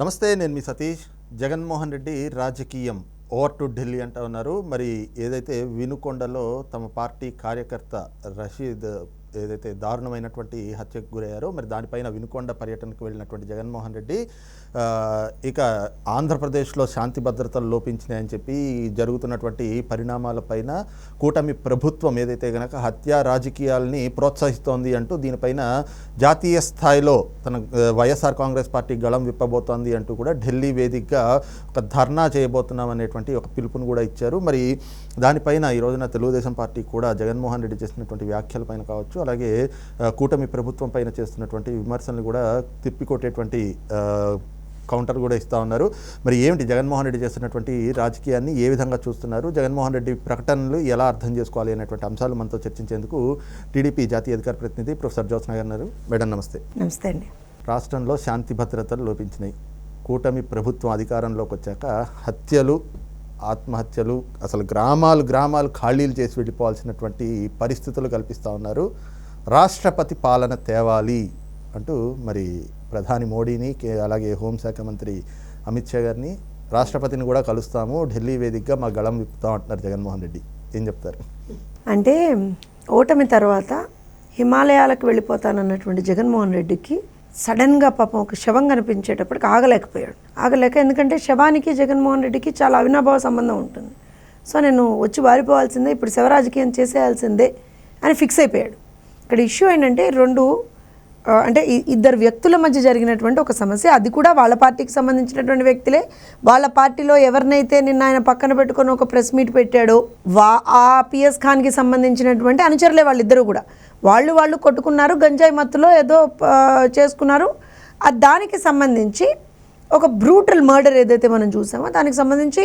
నమస్తే నేను మీ సతీష్. జగన్మోహన్ రెడ్డి రాజకీయం ఓవర్ టు ఢిల్లీ అంటూ ఉన్నారు. మరి ఏదైతే వినుకొండలో తమ పార్టీ కార్యకర్త రషీద్ ఏదైతే దారుణమైనటువంటి హత్యకు గురయ్యారో మరి దానిపైన వినుకొండ పర్యటనకు వెళ్ళినటువంటి జగన్మోహన్ రెడ్డి ఇక ఆంధ్రప్రదేశ్లో శాంతి భద్రతలు లోపించినాయని చెప్పి జరుగుతున్నటువంటి పరిణామాలపైన కూటమి ప్రభుత్వం ఏదైతే గనక హత్యా రాజకీయాల్ని ప్రోత్సహిస్తోంది అంటూ దీనిపైన జాతీయ స్థాయిలో తన వైఎస్ఆర్ కాంగ్రెస్ పార్టీ గళం విప్పబోతోంది అంటూ కూడా ఢిల్లీ వేదికగా ఒక ధర్నా చేయబోతున్నాం అనేటువంటి ఒక పిలుపును కూడా ఇచ్చారు. మరి దానిపైన ఈ రోజున తెలుగుదేశం పార్టీ కూడా జగన్మోహన్ రెడ్డి చేసినటువంటి వ్యాఖ్యలపైన కావచ్చు అలాగే కూటమి ప్రభుత్వం పైన చేస్తున్నటువంటి విమర్శలు కూడా తిప్పికొట్టేటువంటి కౌంటర్ కూడా ఇస్తా ఉన్నారు. మరి ఏమిటి జగన్మోహన్ రెడ్డి చేస్తున్నటువంటి రాజకీయాన్ని ఏ విధంగా చూస్తున్నారు? జగన్మోహన్ రెడ్డి ప్రకటనలు ఎలా అర్థం చేసుకోవాలి అనేటువంటి అంశాలు మనతో చర్చించేందుకు టీడీపీ జాతీయ అధికార ప్రతినిధి ప్రొఫెసర్ జ్యోత్స్న గారు మేడం నమస్తే. నమస్తే అండి. రాష్ట్రంలో శాంతి భద్రతలు లోపించినాయి. కూటమి ప్రభుత్వం అధికారంలోకి వచ్చాక హత్యలు ఆత్మహత్యలు అసలు గ్రామాలు గ్రామాలు ఖాళీలు చేసి వెళ్ళిపోవాల్సినటువంటి పరిస్థితులు కల్పిస్తూ ఉన్నారు. రాష్ట్రపతి పాలన తేవాలి అంటూ మరి ప్రధాని మోడీని కే- అలాగే హోంశాఖ మంత్రి అమిత్ షా గారిని రాష్ట్రపతిని కూడా కలుస్తాము. ఢిల్లీ వేదికగా మా గళం విప్పుతాం అంటున్నారు జగన్మోహన్ రెడ్డి. ఏం చెప్తారు? అంటే ఓటమి తర్వాత హిమాలయాలకు వెళ్ళిపోతానన్నటువంటి జగన్మోహన్ రెడ్డికి సడన్గా పాపం ఒక శవం కనిపించేటప్పటికి ఆగలేకపోయాడు. ఆగలేక ఎందుకంటే శవానికి జగన్మోహన్ రెడ్డికి చాలా అవినాభావ సంబంధం ఉంటుంది. సో నేను వచ్చి వారిపోవాల్సిందే ఇప్పుడు శవరాజకీయం చేసేయాల్సిందే అని ఫిక్స్ అయిపోయాడు. ఇక్కడ ఇష్యూ ఏంటంటే రెండు అంటే ఇద్దరు వ్యక్తుల మధ్య జరిగినటువంటి ఒక సమస్య. అది కూడా వాళ్ళ పార్టీకి సంబంధించినటువంటి వ్యక్తులే. వాళ్ళ పార్టీలో ఎవరినైతే నిన్న ఆయన పక్కన పెట్టుకొని ఒక ప్రెస్ మీట్ పెట్టాడో వా ఆ పిఎస్ ఖాన్కి సంబంధించినటువంటి అనుచరులే వాళ్ళిద్దరూ కూడా. వాళ్ళు వాళ్ళు కొట్టుకున్నారు గంజాయి మత్తులో ఏదో చేసుకున్నారు. దానికి సంబంధించి ఒక బ్రూటల్ మర్డర్ ఏదైతే మనం చూసామో దానికి సంబంధించి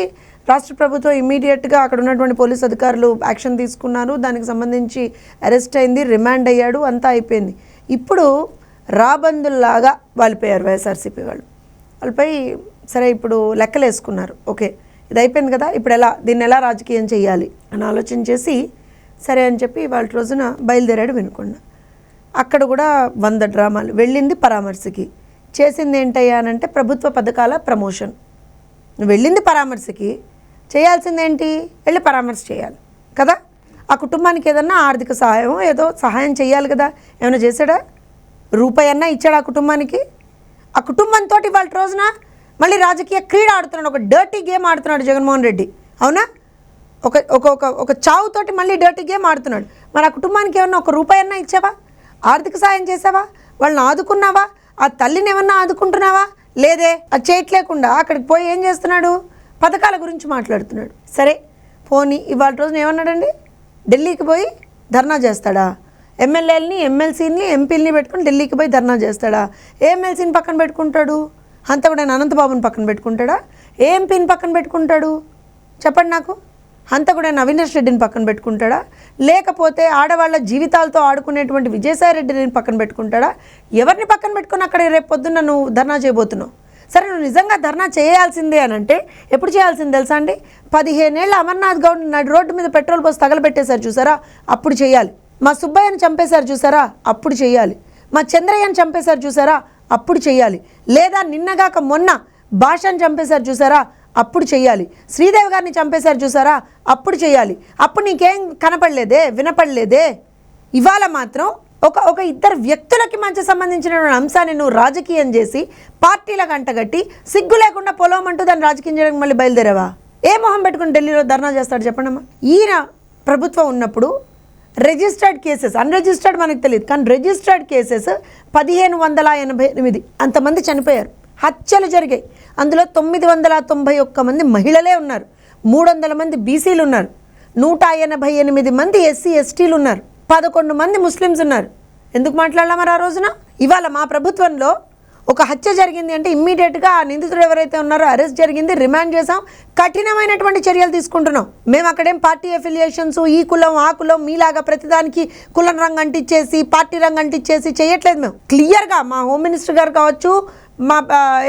రాష్ట్ర ప్రభుత్వం ఇమీడియట్గా అక్కడ ఉన్నటువంటి పోలీస్ అధికారులు యాక్షన్ తీసుకున్నారు. దానికి సంబంధించి అరెస్ట్ అయింది రిమాండ్ అయ్యాడు అంతా అయిపోయింది. ఇప్పుడు రాబందుల్లాగా వాలిపోయారు వైఎస్ఆర్సీపీ వాళ్ళు. వాళ్ళపై సరే ఇప్పుడు లెక్కలు వేసుకున్నారు. ఓకే ఇది అయిపోయింది కదా ఇప్పుడు ఎలా దీన్ని ఎలా రాజకీయం చేయాలి అని ఆలోచన చేసి సరే అని చెప్పి వాళ్ళ రోజున బయలుదేరాడు వినుకొండ. అక్కడ కూడా వంద డ్రామాలు. వెళ్ళింది పరామర్శకి. చేసింది ఏంటయ్యా అని అంటే ప్రభుత్వ పథకాల ప్రమోషన్. వెళ్ళింది పరామర్శకి. చేయాల్సిందేంటి వెళ్ళి పరామర్శ చేయాలి. కదా? ఆ కుటుంబానికి ఏదన్నా ఆర్థిక సహాయం ఏదో సహాయం చేయాలి కదా. ఏమైనా చేశాడా? రూపాయి అన్నా ఇచ్చాడు ఆ కుటుంబానికి? ఆ కుటుంబంతో వాళ్ళ రోజున మళ్ళీ రాజకీయ క్రీడ ఆడుతున్నాడు ఒక డర్టీ గేమ్ ఆడుతున్నాడు జగన్మోహన్ రెడ్డి. అవునా? ఒక ఒక ఒక ఒక చావుతోటి మళ్ళీ డర్టీ గేమ్ ఆడుతున్నాడు. మరి ఆ కుటుంబానికి ఏమన్నా ఒక రూపాయి అన్నా ఇచ్చావా? ఆర్థిక సాయం చేసావా వాళ్ళని ఆదుకున్నావా? ఆ తల్లిని ఏమన్నా ఆదుకుంటున్నావా? లేదే అది చేయట్లేకుండా అక్కడికి పోయి ఏం చేస్తున్నాడు? పథకాల గురించి మాట్లాడుతున్నాడు. సరే పోనీ ఇవాళ రోజున ఏమన్నాడండి? ఢిల్లీకి పోయి ధర్నా చేస్తాడా? ఎమ్మెల్యేలని ఎమ్మెల్సీని ఎంపీలని పెట్టుకుని ఢిల్లీకి పోయి ధర్నా చేస్తాడా? ఏ ఎమ్మెల్సీని పక్కన పెట్టుకుంటాడు? హంతకుడైన కూడా అనంతబాబుని పక్కన పెట్టుకుంటాడా? ఏ ఎంపీని పక్కన పెట్టుకుంటాడు? చెప్పండి నాకు. హంతకుడైన అవినాష్ రెడ్డిని పక్కన పెట్టుకుంటాడా? లేకపోతే ఆడవాళ్ళ జీవితాలతో ఆడుకునేటువంటి విజయసాయి రెడ్డిని పక్కన పెట్టుకుంటాడా? ఎవరిని పక్కన పెట్టుకుని అక్కడ రేపు పొద్దున్న నువ్వు ధర్నా చేయబోతున్నావు? సరే నువ్వు నిజంగా ధర్నా చేయాల్సిందే అని అంటే ఎప్పుడు చేయాల్సింది తెలుసా అండి? పదిహేనేళ్ళ అమర్నాథ్ గౌడ్ నడి రోడ్డు మీద పెట్రోల్ పోసి తగలబెట్టేశారు చూసారా? అప్పుడు చేయాలి. మా సుబ్బయ్యను చంపేశారు చూసారా? అప్పుడు చేయాలి. మా చంద్రయ్యను చంపేశారు చూసారా? అప్పుడు చేయాలి. లేదా నిన్నగాక మొన్న భాషను చంపేశారు చూసారా? అప్పుడు చేయాలి. శ్రీదేవి గారిని చంపేశారు చూసారా? అప్పుడు చేయాలి. అప్పుడు నీకేం కనపడలేదే? వినపడలేదే? ఇవాళ మాత్రం ఒక ఒక ఇద్దరు వ్యక్తులకి మధ్య సంబంధించిన అంశాన్ని నువ్వు రాజకీయం చేసి పార్టీల గంటగట్టి సిగ్గు లేకుండా పొలం అంటూ దాన్ని రాజకీయం చేయడానికి మళ్ళీ బయలుదేరావా? ఏ మొహం పెట్టుకుని ఢిల్లీలో ధర్నా చేస్తాడు చెప్పండమ్మా? ఈయన ప్రభుత్వం ఉన్నప్పుడు రిజిస్టర్డ్ కేసెస్ అన్రిజిస్టర్డ్ మనకు తెలియదు కానీ రిజిస్టర్డ్ కేసెస్ పదిహేను వందల ఎనభై ఎనిమిది. అంతమంది చనిపోయారు. హత్యలు జరిగాయి. అందులో తొమ్మిది వందల తొంభై ఒక్క మంది మహిళలే ఉన్నారు. మూడు వందల మంది బీసీలు ఉన్నారు. నూట ఎనభై ఎనిమిది మంది ఎస్సీ ఎస్టీలు ఉన్నారు. పదకొండు మంది ముస్లిమ్స్ ఉన్నారు. ఎందుకు మాట్లాడలా మరి ఆ రోజున? ఇవాళ మా ప్రభుత్వంలో ఒక హత్య జరిగింది అంటే ఇమ్మీడియట్గా ఆ నిందితుడు ఎవరైతే ఉన్నారో అరెస్ట్ జరిగింది రిమాండ్ చేసాం కఠినమైనటువంటి చర్యలు తీసుకుంటున్నాం. మేము అక్కడేం పార్టీ అఫిలియేషన్స్ ఈ కులం ఆ కులం మీలాగా ప్రతిదానికి కులం రంగు అంటించేసి పార్టీ రంగు అంటించేసి చేయట్లేదు మేము. క్లియర్గా మా హోమ్ మినిస్టర్ గారు కావచ్చు మా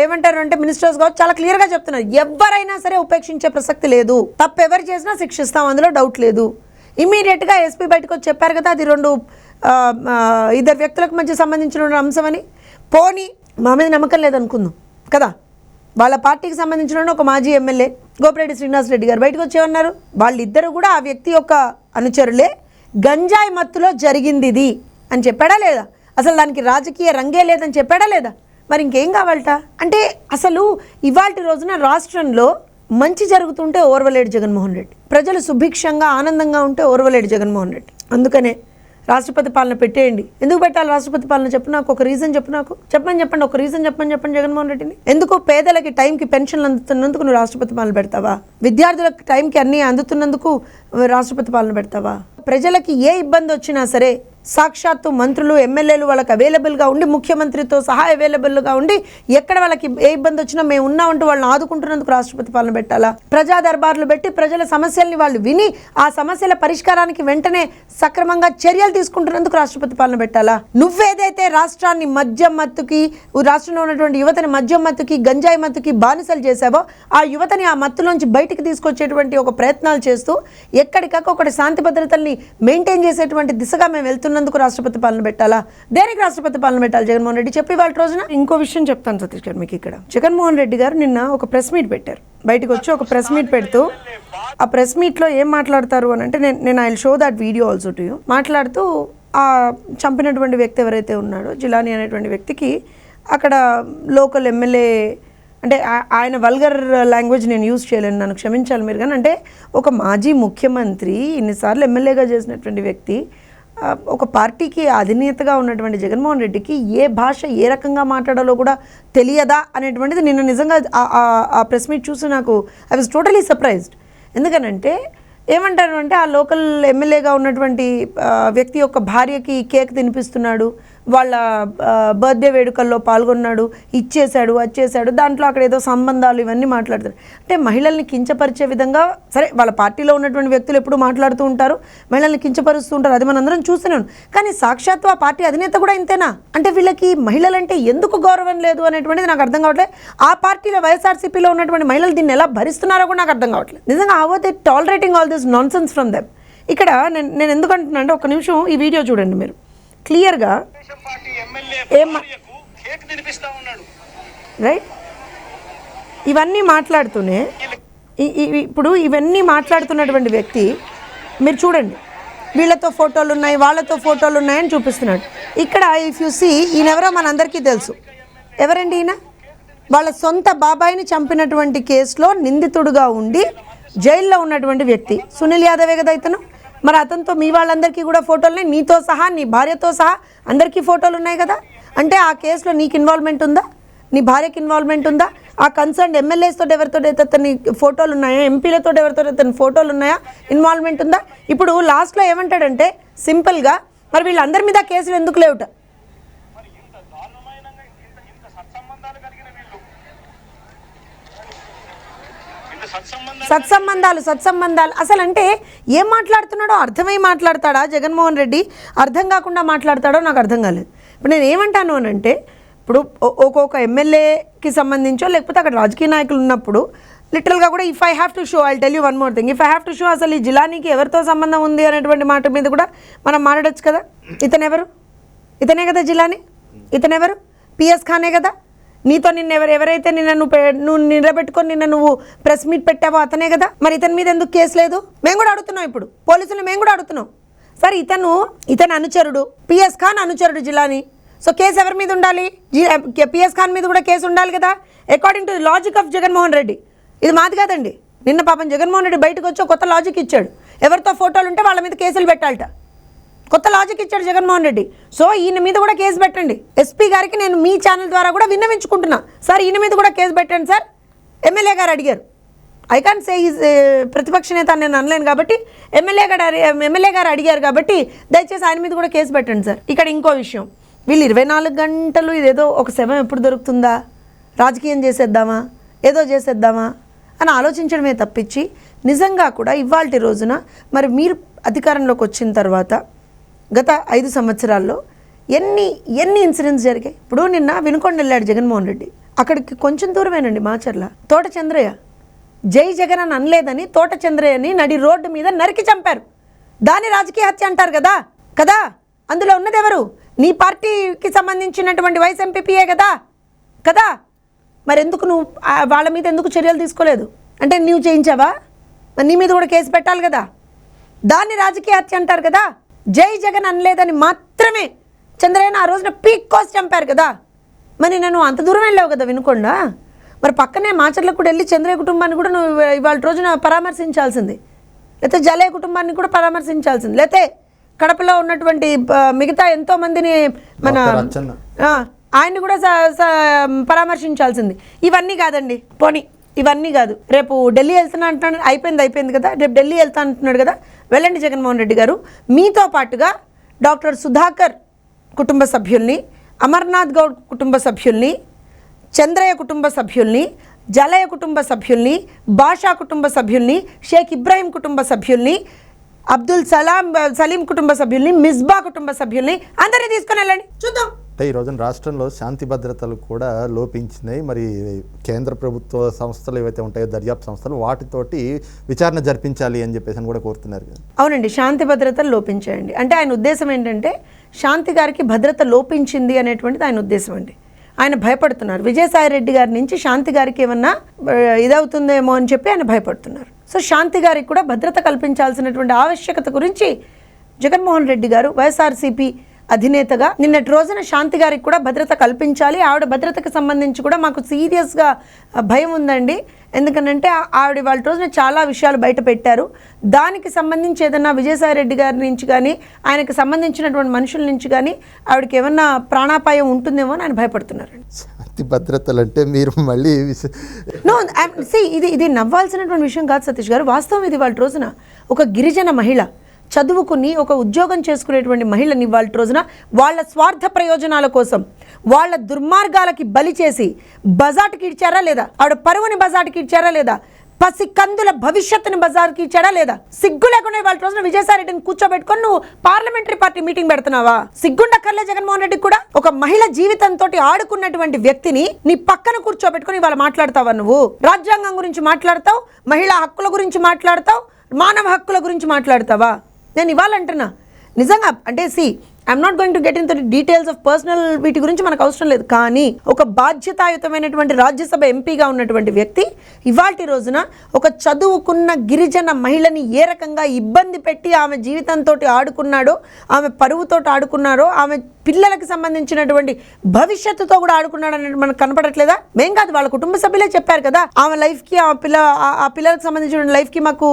ఏమంటారు అంటే మినిస్టర్స్ కావచ్చు చాలా క్లియర్గా చెప్తున్నారు. ఎవరైనా సరే ఉపేక్షించే ప్రసక్తి లేదు. తప్పెవరు ఎవరు చేసినా శిక్షిస్తాం అందులో డౌట్ లేదు. ఇమీడియట్గా ఎస్పీ బయటకు వచ్చి చెప్పారు కదా అది రెండు ఇద్దరు వ్యక్తులకు మధ్య సంబంధించిన అంశమని. పోనీ మా మీద నమ్మకం లేదనుకుందాం కదా? వాళ్ళ పార్టీకి సంబంధించిన ఒక మాజీ ఎమ్మెల్యే గోపిరెడ్డి శ్రీనివాస్ రెడ్డి గారు బయటకు వచ్చేవన్నారు వాళ్ళిద్దరు కూడా ఆ వ్యక్తి యొక్క అనుచరులే. గంజాయి మత్తులో జరిగింది ఇది అని చెప్పాడా లేదా? అసలు దానికి రాజకీయ రంగే లేదని చెప్పాడా లేదా? మరి ఇంకేం కావాలట? అంటే అసలు ఇవాళ రోజున రాష్ట్రంలో మంచి జరుగుతుంటే ఓర్వలేడు జగన్మోహన్ రెడ్డి. ప్రజలు సుభిక్షంగా ఆనందంగా ఉంటే ఓర్వలేడు జగన్మోహన్ రెడ్డి. అందుకనే రాష్ట్రపతి పాలన పెట్టేయండి. ఎందుకు పెట్టాలి రాష్ట్రపతి పాలన? చెప్పు నాకు ఒక రీజన్ చెప్పు నాకు. చెప్పని చెప్పండి ఒక రీజన్ చెప్పని చెప్పండి జగన్మోహన్ రెడ్డిని. ఎందుకు పేదలకి టైంకి పెన్షన్లు అందుతున్నందుకు నువ్వు రాష్ట్రపతి పాలన పెడతావా? విద్యార్థులకు టైంకి అన్నీ అందుతున్నందుకు రాష్ట్రపతి పాలన పెడతావా? ప్రజలకి ఏ ఇబ్బంది వచ్చినా సరే సాక్షాత్తు మంత్రులు ఎమ్మెల్యేలు వాళ్ళకి అవైలబుల్గా ఉండి ముఖ్యమంత్రితో సహా అవైలబుల్గా ఉండి ఎక్కడ వాళ్ళకి ఏ ఇబ్బంది వచ్చినా మేము ఉన్నామంటూ వాళ్ళని ఆదుకుంటున్నందుకు రాష్ట్రపతి పాలన పెట్టాలా? ప్రజా దర్బార్లు పెట్టి ప్రజల సమస్యల్ని వాళ్ళు విని ఆ సమస్యల పరిష్కారానికి వెంటనే సక్రమంగా చర్యలు తీసుకుంటున్నందుకు రాష్ట్రపతి పాలన పెట్టాలా? నువ్వేదైతే రాష్ట్రాన్ని మద్యం మత్తుకి రాష్ట్రంలో ఉన్నటువంటి యువతని మద్యం మత్తుకి గంజాయి మత్తుకి బానిసలు చేసావో ఆ యువతని ఆ మత్తులోంచి బయటికి తీసుకొచ్చేటువంటి ఒక ప్రయత్నాలు చేస్తూ ఎక్కడికక్కడ ఒకటి శాంతి భద్రతల్ని మెయింటైన్ చేసేటువంటి దిశగా మేము వెళ్తున్నందుకు రాష్ట్రపతి పాలన పెట్టాలా? దేనికి రాష్ట్రపతి పాలన పెట్టాలి? జగన్మోహన్ రెడ్డి చెప్పి వాళ్ళ రోజున. ఇంకో విషయం చెప్తాను సతీష్ గారు మీకు ఇక్కడ. జగన్మోహన్ రెడ్డి గారు నిన్న ఒక ప్రెస్ మీట్ పెట్టారు. బయటకు వచ్చి ఒక ప్రెస్ మీట్ పెడుతూ ఆ ప్రెస్ మీట్లో ఏం మాట్లాడతారు అని అంటే నేను నేను I show that video also to you మాట్లాడుతూ ఆ చంపినటువంటి వ్యక్తి ఎవరైతే ఉన్నాడో జిలాని అనేటువంటి వ్యక్తికి అక్కడ లోకల్ ఎమ్మెల్యే అంటే ఆయన వల్గర్ లాంగ్వేజ్ నేను యూజ్ చేయలేను నన్ను క్షమించాలి మీరు కానీ అంటే ఒక మాజీ ముఖ్యమంత్రి ఇన్నిసార్లు ఎమ్మెల్యేగా చేసినటువంటి వ్యక్తి ఒక పార్టీకి అధినేతగా ఉన్నటువంటి జగన్మోహన్ రెడ్డికి ఏ భాష ఏ రకంగా మాట్లాడాలో కూడా తెలియదా అనేటువంటిది నిన్న నిజంగా ఆ- ప్రెస్ మీట్ చూసి నాకు ఐ వాజ్ టోటలీ సర్ప్రైజ్డ్. ఎందుకనంటే ఏమంటారు అంటే ఆ లోకల్ ఎమ్మెల్యేగా ఉన్నటువంటి వ్యక్తి యొక్క భార్యకి కేక్ తినిపిస్తున్నాడు వాళ్ళ బర్త్డే వేడుకల్లో పాల్గొన్నాడు ఇచ్చేశాడు వచ్చేసాడు దాంట్లో అక్కడ ఏదో సంబంధాలు ఇవన్నీ మాట్లాడతారు. అంటే మహిళల్ని కించపరిచే విధంగా సరే వాళ్ళ పార్టీలో ఉన్నటువంటి వ్యక్తులు ఎప్పుడు మాట్లాడుతూ ఉంటారు మహిళల్ని కించపరుస్తూ ఉంటారు అది మనందరం చూస్తున్నాం కానీ సాక్షాత్తు ఆ పార్టీ అధినేత కూడా ఇంతేనా? అంటే వీళ్ళకి మహిళలంటే ఎందుకు గౌరవం లేదు అనేటువంటిది నాకు అర్థం కావట్లేదు ఆ పార్టీలో వైఎస్ఆర్సీపీలో ఉన్నటువంటి మహిళలు దీన్ని ఎలా భరిస్తున్నారో కూడా నాకు అర్థం కావట్లేదు నిజంగా how they tolerating all this nonsense from them ఇక్కడ నేను నేను ఎందుకంటున్నా అంటే ఒక నిమిషం ఈ వీడియో చూడండి మీరు. క్లియర్గా మా- రైట్? ఇవన్నీ మాట్లాడుతూనే ఇప్పుడు ఇవన్నీ మాట్లాడుతున్నటువంటి వ్యక్తి మీరు చూడండి. వీళ్ళతో ఫోటోలు ఉన్నాయి వాళ్ళతో ఫోటోలు ఉన్నాయని చూపిస్తున్నాడు. ఇక్కడ ఇఫ్ యు సీ ఈయనెవరో మనందరికీ తెలుసు. ఎవరండి ఈయన? వాళ్ళ సొంత బాబాయిని చంపినటువంటి కేసులో నిందితుడుగా ఉండి జైల్లో ఉన్నటువంటి వ్యక్తి. సునీల్ యాదవే కదా ఇతను? మరి అతనితో మీ వాళ్ళందరికీ కూడా ఫోటోలు ఉన్నాయి నీతో సహా నీ భార్యతో సహా అందరికీ ఫోటోలు ఉన్నాయి కదా? అంటే ఆ కేసులో నీకు ఇన్వాల్వ్మెంట్ ఉందా? నీ భార్యకి ఇన్వాల్వ్మెంట్ ఉందా? ఆ కన్సర్న్ ఎమ్మెల్యేస్తో ఎవరితో అయితే అతని ఫోటోలు ఉన్నాయా? ఎంపీలతో ఎవరితో అతని ఫోటోలు ఉన్నాయా? ఇన్వాల్వ్మెంట్ ఉందా? ఇప్పుడు లాస్ట్లో ఏమంటాడంటే సింపుల్గా మరి వీళ్ళందరి మీద కేసులు ఎందుకు లేవుట? సత్సంబంధాలు సత్సంబంధాలు అసలు అంటే ఏం మాట్లాడుతున్నాడో అర్థమై మాట్లాడతాడా జగన్మోహన్ రెడ్డి? అర్థం కాకుండా మాట్లాడతాడో నాకు అర్థం కాలేదు. ఇప్పుడు నేను ఏమంటాను అని అంటే ఇప్పుడు ఒ- ఒక్కొక్క ఎమ్మెల్యేకి సంబంధించో లేకపోతే అక్కడ రాజకీయ నాయకులు ఉన్నప్పుడు లిటరల్గా కూడా if I have to show I tell you one more thing if I have to show అసలు ఈ జిలానీకి ఎవరితో సంబంధం ఉంది? అనేటువంటి మాట మీద కూడా మనం మాట్లాడచ్చు కదా. ఇతనెవరు? ఇతనే కదా జిలానీ? ఇతనెవరు? పిఎస్ ఖానే కదా? నీతో నిన్న ఎవరు ఎవరైతే నిన్న నువ్వు పె- నువ్వు నిలబెట్టుకొని నిన్న నువ్వు ప్రెస్ మీట్ పెట్టావో అతనే కదా? మరి ఇతని మీద ఎందుకు కేసు లేదు? మేము కూడా అడుగుతున్నాం ఇప్పుడు. పోలీసులు మేము కూడా అడుగుతున్నాం. సరే ఇతను ఇతను అనుచరుడు. పిఎస్ ఖాన్ అనుచరుడు జిల్లాని. సో కేసు ఎవరి మీద ఉండాలి? పిఎస్ ఖాన్ మీద కూడా కేసు ఉండాలి కదా? According to logic of Jaganmohan Reddy. ఇది మాది కాదండి. నిన్న పాపం జగన్మోహన్ రెడ్డి బయటకు వచ్చి ఒక కొత్త లాజిక్ ఇచ్చాడు. ఎవరితో ఫోటోలు ఉంటే వాళ్ళ మీద కేసులు పెట్టాలట. కొత్త లాజిక్ ఇచ్చాడు జగన్మోహన్ రెడ్డి. సో ఈయన మీద కూడా కేసు పెట్టండి. ఎస్పీ గారికి నేను మీ ఛానల్ ద్వారా కూడా విన్నవించుకుంటున్నా. సార్ ఈయన మీద కూడా కేసు పెట్టండి సార్. ఎమ్మెల్యే గారు అడిగారు. ఐ కాన్ సే ఈజ్ ప్రతిపక్ష నేత నేను అనలేను కాబట్టి ఎమ్మెల్యే గారు అడి- ఎమ్మెల్యే గారు అడిగారు కాబట్టి దయచేసి ఆయన మీద కూడా కేసు పెట్టండి సార్. ఇక్కడ ఇంకో విషయం. వీళ్ళు ఇరవై నాలుగు గంటలు ఇదేదో ఒక శవం ఎప్పుడు దొరుకుతుందా? రాజకీయం చేసేద్దామా? ఏదో చేసేద్దామా? అని ఆలోచించడమే తప్పించి నిజంగా కూడా ఇవాళ రోజున మరి మీరు అధికారంలోకి వచ్చిన తర్వాత గత ఐదు సంవత్సరాల్లో ఎన్ని ఎన్ని ఇన్సిడెంట్స్ జరిగాయి? ఇప్పుడు నిన్న వినుకొండ వెళ్ళాడు జగన్మోహన్ రెడ్డి. అక్కడికి కొంచెం దూరమేనండి మాచర్ల. తోట చంద్రయ్య. జై జగన్ అని అనలేదని తోట చంద్రయ్యని నడి రోడ్డు మీద నరికి చంపారు. దాని రాజకీయ హత్య అంటారు కదా? కదా? అందులో ఉన్నది ఎవరు? నీ పార్టీకి సంబంధించినటువంటి వైస్ ఎంపీపీయే కదా? కదా? మరి ఎందుకు నువ్వు వాళ్ళ మీద ఎందుకు చర్యలు తీసుకోలేదు? అంటే నువ్వు చేయించావా? మరి నీ మీద కూడా కేసు పెట్టాలి కదా? దాన్ని రాజకీయ హత్య అంటారు కదా? జై జగన్ అనలేదని మాత్రమే చంద్రయ్య ఆ రోజున పీక్ కోసి చంపారు కదా. మరి నేను అంత దూరం వెళ్ళావు కదా వినుకొండా? మరి పక్కనే మాచర్లకు కూడా వెళ్ళి చంద్రయ్య కుటుంబాన్ని కూడా నువ్వు ఇవా- ఇవాళ రోజున పరామర్శించాల్సింది. లేకపోతే జలయ కుటుంబాన్ని కూడా పరామర్శించాల్సింది. లేతే కడపలో ఉన్నటువంటి మిగతా ఎంతో మందిని మన ఆయన్ని కూడా పరామర్శించాల్సింది. ఇవన్నీ కాదండి. పోనీ ఇవన్నీ కాదు. రేపు ఢిల్లీ వెళ్తున్నా అంటున్నాడు. అయిపోయింది అయిపోయింది కదా. రేపు ఢిల్లీ వెళ్తా అంటున్నాడు కదా. వెల్లండి జగన్మోహన్ రెడ్డి గారు. మీతో పాటుగా డాక్టర్ సుధాకర్ కుటుంబ సభ్యుల్ని అమర్నాథ్ గౌడ్ కుటుంబ సభ్యుల్ని చంద్రయ్య కుటుంబ సభ్యుల్ని జలయ కుటుంబ సభ్యుల్ని బాషా కుటుంబ సభ్యుల్ని షేక్ ఇబ్రాహీం కుటుంబ సభ్యుల్ని అబ్దుల్ సలాం సలీం కుటుంబ సభ్యుల్ని మిస్బా కుటుంబ సభ్యుల్ని అందరినీ తీసుకొని వెళ్ళండి. చూద్దాం. అంటే ఈ రోజున రాష్ట్రంలో శాంతి భద్రతలు కూడా లోపించినాయి. మరి కేంద్ర ప్రభుత్వ సంస్థలు ఏవైతే ఉంటాయో దర్యాప్తు సంస్థలు వాటితోటి విచారణ జరిపించాలి అని చెప్పేసి అని కూడా కోరుతున్నారు అవునండి శాంతి భద్రతలు లోపించాయండి. అంటే ఆయన ఉద్దేశం ఏంటంటే శాంతి గారికి భద్రత లోపించింది అనేటువంటిది ఆయన ఉద్దేశం అండి. ఆయన భయపడుతున్నారు. విజయసాయి రెడ్డి గారి నుంచి శాంతి గారికి ఏమన్నా ఇదవుతుందేమో అని చెప్పి ఆయన భయపడుతున్నారు. సో శాంతి గారికి కూడా భద్రత కల్పించాల్సినటువంటి ఆవశ్యకత గురించి జగన్మోహన్ రెడ్డి గారు వైఎస్ఆర్సీపీ అధినేతగా. నిన్నటి రోజున శాంతి గారికి కూడా భద్రత కల్పించాలి. ఆవిడ భద్రతకు సంబంధించి కూడా మాకు సీరియస్గా భయం ఉందండి. ఎందుకనంటే ఆవిడ వాళ్ళ రోజున చాలా విషయాలు బయట పెట్టారు. దానికి సంబంధించి ఏదన్నా విజయసాయి రెడ్డి గారి నుంచి కానీ ఆయనకు సంబంధించినటువంటి మనుషుల నుంచి కానీ ఆవిడకి ఏమన్నా ప్రాణాపాయం ఉంటుందేమో అని ఆయన భయపడుతున్నారండి. శాంతి భద్రతలు అంటే మీరు మళ్ళీ నో సి ఇది ఇది నవ్వాల్సినటువంటి విషయం కాదు సతీష్ గారు. వాస్తవం ఇది వాళ్ళ రోజున ఒక గిరిజన మహిళ చదువుకుని ఒక ఉద్యోగం చేసుకునేటువంటి మహిళని వాళ్ళ రోజున వాళ్ళ స్వార్థ ప్రయోజనాల కోసం వాళ్ళ దుర్మార్గాలకి బలి చేసి బజాట్కి ఇచ్చారా లేదా? ఆవిడ పరువుని బజాట్కి ఇచ్చారా లేదా? పసి కందుల భవిష్యత్తుని బజార్కి ఇచ్చాడా లేదా? సిగ్గు లేకుండా వాళ్ళ రోజున విజయసాయిరెడ్డిని కూర్చోబెట్టుకొని నువ్వు పార్లమెంటరీ పార్టీ మీటింగ్ పెడుతున్నావా? సిగ్గుండక్కర్లే జగన్మోహన్ రెడ్డి కూడా? ఒక మహిళ జీవితంతో ఆడుకున్నటువంటి వ్యక్తిని నీ పక్కన కూర్చోబెట్టుకొని ఇవాళ మాట్లాడతావా నువ్వు? రాజ్యాంగం గురించి మాట్లాడతావు మహిళా హక్కుల గురించి మాట్లాడతావు మానవ హక్కుల గురించి మాట్లాడతావా? నేను ఇవ్వాలంటున్నా. నిజంగా అంటే see I'm not going to get in the details of personal వీటి గురించి మనకు అవసరం లేదు. కానీ ఒక బాధ్యతాయుతమైనటువంటి రాజ్యసభ ఎంపీగా ఉన్నటువంటి వ్యక్తి ఇవాటి రోజున ఒక చదువుకున్న గిరిజన మహిళని ఏ రకంగా ఇబ్బంది పెట్టి ఆమె జీవితంతో ఆడుకున్నాడో ఆమె పరువుతో ఆడుకున్నారో ఆమె పిల్లలకు సంబంధించినటువంటి భవిష్యత్తుతో కూడా ఆడుకున్నాడు అనేది మనకు కనపడట్లేదా? మేం కాదు వాళ్ళ కుటుంబ సభ్యులే చెప్పారు కదా ఆమె లైఫ్కి ఆ పిల్ల ఆ- పిల్లలకు సంబంధించిన లైఫ్కి మాకు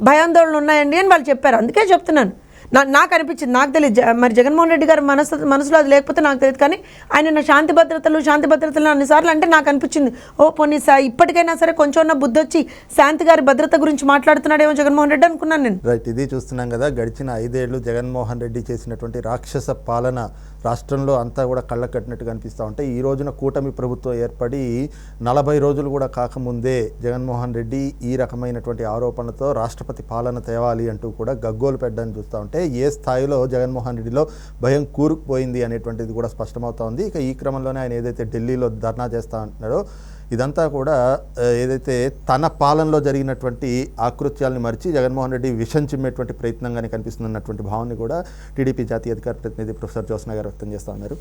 భయాందోళనలు ఉన్నాయండి అని వాళ్ళు చెప్పారు. అందుకే చెప్తున్నాను. నాకు అనిపించింది నాకు తెలియదు జ- మరి జగన్మోహన్ రెడ్డి గారి మనసు మనసులో అది లేకపోతే నాకు తెలియదు కానీ ఆయన నా శాంతి భద్రతలు శాంతి భద్రతలు అన్నిసార్లు అంటే నాకు అనిపించింది ఓ పోనీ సార్ ఇప్పటికైనా సరే కొంచెం ఉన్న బుద్ధి వచ్చి శాంతి గారి భద్రత గురించి మాట్లాడుతున్నాడేమో జగన్మోహన్ రెడ్డి అనుకున్నాను నేను. రైట్ ఇది చూస్తున్నాం కదా. గడిచిన ఐదేళ్ళు జగన్మోహన్ రెడ్డి చేసినటువంటి రాక్షస పాలన రాష్ట్రంలో అంతా కూడా కళ్ళ కట్టినట్టు కనిపిస్తూ ఉంటే ఈ రోజున కూటమి ప్రభుత్వం ఏర్పడి నలభై రోజులు కూడా కాకముందే జగన్మోహన్ రెడ్డి ఈ రకమైనటువంటి ఆరోపణలతో రాష్ట్రపతి పాలన తేవాలి అంటూ కూడా గగ్గోలు పెట్టడానికి చూస్తూ ఉంటే ఏ స్థాయిలో జగన్మోహన్ రెడ్డిలో భయం కూరుకుపోయింది అనేటువంటిది కూడా స్పష్టమవుతా ఉంది. ఇక ఈ క్రమంలోనే ఆయన ఏదైతే ఢిల్లీలో ధర్నా చేస్తా అంటున్నాడో ఇదంతా కూడా ఏదైతే తన పాలనలో జరిగినటువంటి ఆకృత్యాలను మరిచి జగన్మోహన్ రెడ్డి విషం చిమ్మేటువంటి ప్రయత్నంగానే కనిపిస్తున్నటువంటి భావాన్ని కూడా టీడీపీ జాతీయ అధికార ప్రతినిధి ప్రొఫెసర్ జ్యోత్స్న గారు వ్యక్తం చేస్తూ ఉన్నారు.